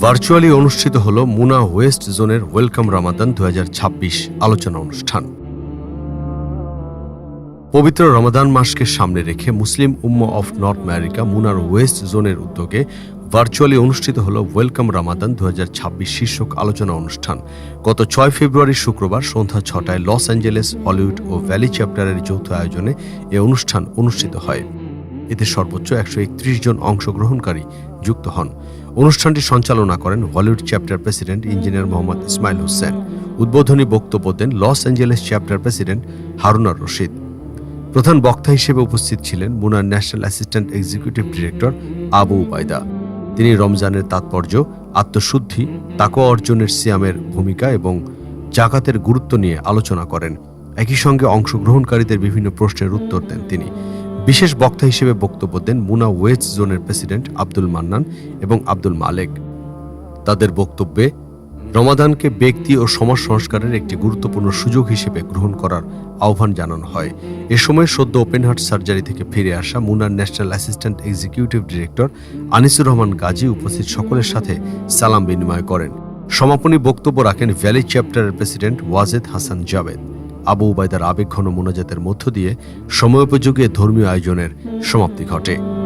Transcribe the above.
Virtually অনুষ্ঠিত হল MUNA West জোনের ওয়েলকাম রামাদান দু আলোচনা অনুষ্ঠান। পবিত্র রমাদান মাসকে সামনে রেখে Muslim Ummah of North America Munnar West জোনের উদ্যোগে ভার্চুয়ালি অনুষ্ঠিত হল ওয়েলকাম রামাদান দু হাজার ছাব্বিশ শীর্ষক আলোচনা অনুষ্ঠান। গত ছয় ফেব্রুয়ারি শুক্রবার সন্ধ্যা ছটায় লস অ্যাঞ্জেলেস, হলিউড ও ভ্যালি চ্যাপ্টারের যৌথ আয়োজনে এ অনুষ্ঠান অনুষ্ঠিত হয়। এতে সর্বোচ্চ একশো একত্রিশ জন অংশগ্রহণকারী যুক্ত হন। অনুষ্ঠানটি সঞ্চালনা করেন Hollywood chapter president engineer Mohammad Ismail Hossain. উদ্বোধনী বক্তব্য দেন Los Angeles chapter president Harunar Rashid. প্রধান বক্তা হিসেবে উপস্থিত ছিলেন Munnar national assistant executive director Abu Ubaida. তিনি রমজানের তাৎপর্য, আত্মশুদ্ধি, তাকওয়া অর্জনের সিয়ামের ভূমিকা এবং জাকাতের গুরুত্ব নিয়ে আলোচনা করেন। একই সঙ্গে অংশগ্রহণকারীদের বিভিন্ন প্রশ্নের উত্তর দেন তিনি। বিশেষ বক্তা হিসেবে বক্তব্য দেন মুনা ওয়েস্ট জোনের প্রেসিডেন্ট আব্দুল মান্নান এবং আব্দুল মালেক। তাদের বক্তব্যে, রমাদানকে ব্যক্তি ও সমাজ সংস্কারের একটি গুরুত্বপূর্ণ সুযোগ হিসেবে গ্রহণ করার আহ্বান জানানো হয়। এ সময় সদ্য ওপেন হার্ট সার্জারি থেকে ফিরে আসা Munnar national assistant executive director Anisur Rahman Gazi উপস্থিত সকলের সাথে সালাম বিনিময় করেন। সমাপনী বক্তব্য রাখেন ভ্যালি চ্যাপ্টারের প্রেসিডেন্ট ওয়াজেদ হাসান জাভেদ। আবু উবায়দার আবেগঘন মোনাজাতের মধ্য দিয়ে সময়োপযোগী ধর্মীয় আয়োজনের সমাপ্তি ঘটে।